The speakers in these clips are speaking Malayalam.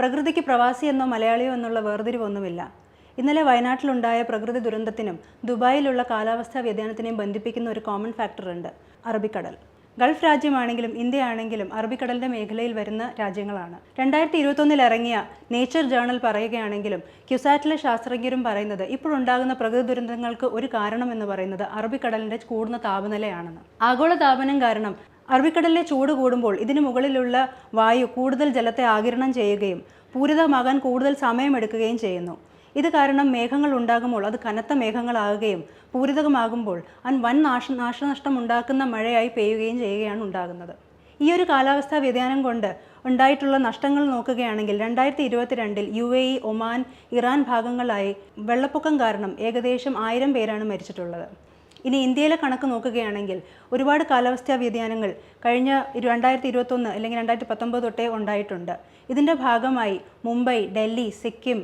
പ്രകൃതിക്ക് പ്രവാസി എന്നോ മലയാളിയോ എന്നുള്ള വേർതിരിവൊന്നുമില്ല. ഇന്നലെ വയനാട്ടിലുണ്ടായ പ്രകൃതി ദുരന്തത്തിനും ദുബായിലുള്ള കാലാവസ്ഥാ വ്യതിയാനത്തിനെയും ബന്ധിപ്പിക്കുന്ന ഒരു കോമൺ ഫാക്ടറുണ്ട് അറബിക്കടൽ. ഗൾഫ് രാജ്യമാണെങ്കിലും ഇന്ത്യയാണെങ്കിലും അറബിക്കടലിന്റെ മേഖലയിൽ വരുന്ന രാജ്യങ്ങളാണ്. രണ്ടായിരത്തി ഇരുപത്തൊന്നിൽ ഇറങ്ങിയ നേച്ചർ ജേണൽ പറയുകയാണെങ്കിലും ക്യുസാറ്റിലെ ശാസ്ത്രജ്ഞരും പറയുന്നത് ഇപ്പോഴുണ്ടാകുന്ന പ്രകൃതി ദുരന്തങ്ങൾക്ക് ഒരു കാരണം എന്ന് പറയുന്നത് അറബിക്കടലിന്റെ കൂടുന്ന താപനിലയാണെന്ന്. ആഗോള താപനം കാരണം അറബിക്കടലിലെ ചൂട് കൂടുമ്പോൾ ഇതിനു മുകളിലുള്ള വായു കൂടുതൽ ജലത്തെ ആകിരണം ചെയ്യുകയും പൂരിതമാകാൻ കൂടുതൽ സമയമെടുക്കുകയും ചെയ്യുന്നു. ഇത് കാരണം മേഘങ്ങൾ ഉണ്ടാകുമ്പോൾ അത് കനത്ത മേഘങ്ങളാകുകയും പൂരിതമാകുമ്പോൾ അൻ വൻ നാശ നാശനഷ്ടം ഉണ്ടാക്കുന്ന മഴയായി പെയ്യുകയും ചെയ്യുകയാണ് ഉണ്ടാകുന്നത്. ഈ ഒരു കാലാവസ്ഥാ വ്യതിയാനം കൊണ്ട് ഉണ്ടായിട്ടുള്ള നഷ്ടങ്ങൾ നോക്കുകയാണെങ്കിൽ രണ്ടായിരത്തി ഇരുപത്തിരണ്ടിൽ U A E Oman Iran ഭാഗങ്ങളായി വെള്ളപ്പൊക്കം കാരണം ഏകദേശം ആയിരം പേരാണ് മരിച്ചിട്ടുള്ളത്. ഇനി ഇന്ത്യയിലെ കണക്ക് നോക്കുകയാണെങ്കിൽ ഒരുപാട് കാലാവസ്ഥാ വ്യതിയാനങ്ങൾ കഴിഞ്ഞ രണ്ടായിരത്തി ഇരുപത്തൊന്ന് അല്ലെങ്കിൽ രണ്ടായിരത്തി പത്തൊമ്പത് തൊട്ടേ ഉണ്ടായിട്ടുണ്ട്. ഇതിന്റെ ഭാഗമായി മുംബൈ ഡൽഹി സിക്കിം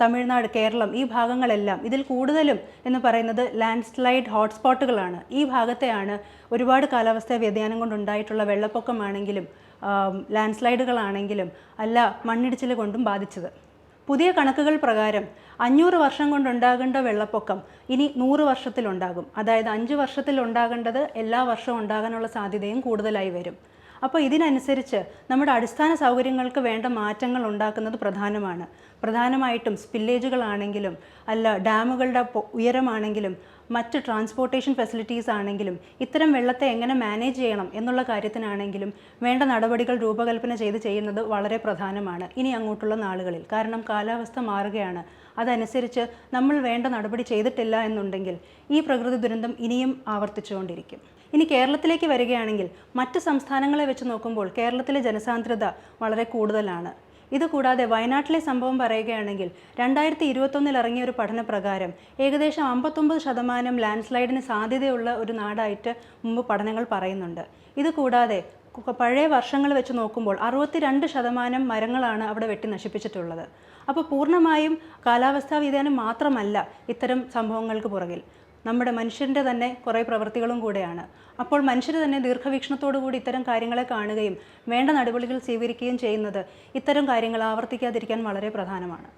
തമിഴ്നാട് കേരളം ഈ ഭാഗങ്ങളെല്ലാം ഇതിൽ കൂടുതലും എന്ന് പറയുന്നത് ലാൻഡ് സ്ലൈഡ് ഹോട്ട്സ്പോട്ടുകളാണ്. ഈ ഭാഗത്തെയാണ് ഒരുപാട് കാലാവസ്ഥാ വ്യതിയാനം കൊണ്ടുണ്ടായിട്ടുള്ള വെള്ളപ്പൊക്കമാണെങ്കിലും ലാൻഡ് സ്ലൈഡുകളാണെങ്കിലും അല്ല മണ്ണിടിച്ചിൽ കൊണ്ടും ബാധിച്ചത്. പുതിയ കണക്കുകൾ പ്രകാരം അഞ്ഞൂറ് വർഷം കൊണ്ടുണ്ടാകേണ്ട വെള്ളപ്പൊക്കം ഇനി നൂറ് വർഷത്തിലുണ്ടാകും. അതായത് അഞ്ച് വർഷത്തിൽ ഉണ്ടാകേണ്ടത് എല്ലാ വർഷവും ഉണ്ടാകാനുള്ള സാധ്യതയും കൂടുതലായി വരും. അപ്പോൾ ഇതിനനുസരിച്ച് നമ്മുടെ അടിസ്ഥാന സൗകര്യങ്ങൾക്ക് വേണ്ട മാറ്റങ്ങൾ ഉണ്ടാക്കുന്നത് പ്രധാനമാണ്. പ്രധാനമായിട്ടും സ്പില്ലേജുകളാണെങ്കിലും അല്ല ഡാമുകളുടെ ഉയരമാണെങ്കിലും മറ്റ് ട്രാൻസ്പോർട്ടേഷൻ ഫെസിലിറ്റീസ് ആണെങ്കിലും ഇത്തരം വെള്ളത്തെ എങ്ങനെ മാനേജ് ചെയ്യണം എന്നുള്ള കാര്യത്തിനാണെങ്കിലും വേണ്ട നടപടികൾ രൂപകൽപ്പന ചെയ്ത് ചെയ്യുന്നത് വളരെ പ്രധാനമാണ്. ഇനി അങ്ങോട്ടുള്ള നാളുകളിൽ. കാരണം കാലാവസ്ഥ മാറുകയാണ്. അതനുസരിച്ച് നമ്മൾ വേണ്ട നടപടി ചെയ്തിട്ടില്ല എന്നുണ്ടെങ്കിൽ ഈ പ്രകൃതി ദുരന്തം ഇനിയും ആവർത്തിച്ചുകൊണ്ടിരിക്കും. ഇനി കേരളത്തിലേക്ക് വരികയാണെങ്കിൽ മറ്റ് സംസ്ഥാനങ്ങളെ വെച്ച് നോക്കുമ്പോൾ കേരളത്തിലെ ജനസാന്ദ്രത വളരെ കൂടുതലാണ്. ഇതുകൂടാതെ വയനാട്ടിലെ സംഭവം പറയുകയാണെങ്കിൽ രണ്ടായിരത്തി ഇരുപത്തൊന്നിൽ ഇറങ്ങിയ ഒരു പഠനപ്രകാരം ഏകദേശം അമ്പത്തൊമ്പത് ശതമാനം ലാൻഡ് സ്ലൈഡിന് സാധ്യതയുള്ള ഒരു നാടായിട്ട് മുമ്പ് പഠനങ്ങൾ പറയുന്നുണ്ട്. ഇതുകൂടാതെ കൂടാതെ പഴയ വർഷങ്ങൾ വെച്ച് നോക്കുമ്പോൾ അറുപത്തിരണ്ട് ശതമാനം മരങ്ങളാണ് അവിടെ വെട്ടി നശിപ്പിച്ചിട്ടുള്ളത്. അപ്പോൾ പൂർണമായും കാലാവസ്ഥാ വ്യതിയാനം മാത്രമല്ല ഇത്തരം സംഭവങ്ങൾക്ക് പുറകിൽ. നമ്മുടെ മനുഷ്യന്റെ തന്നെ കുറേ പ്രവൃത്തികളും കൂടെയാണ്. അപ്പോൾ മനുഷ്യർ തന്നെ ദീർഘവീക്ഷണത്തോടു കൂടി ഇത്തരം കാര്യങ്ങളെ കാണുകയും വേണ്ട നടപടികൾ സ്വീകരിക്കുകയും ചെയ്യുന്നത് ഇത്തരം കാര്യങ്ങൾ ആവർത്തിക്കാതിരിക്കാൻ വളരെ പ്രധാനമാണ്.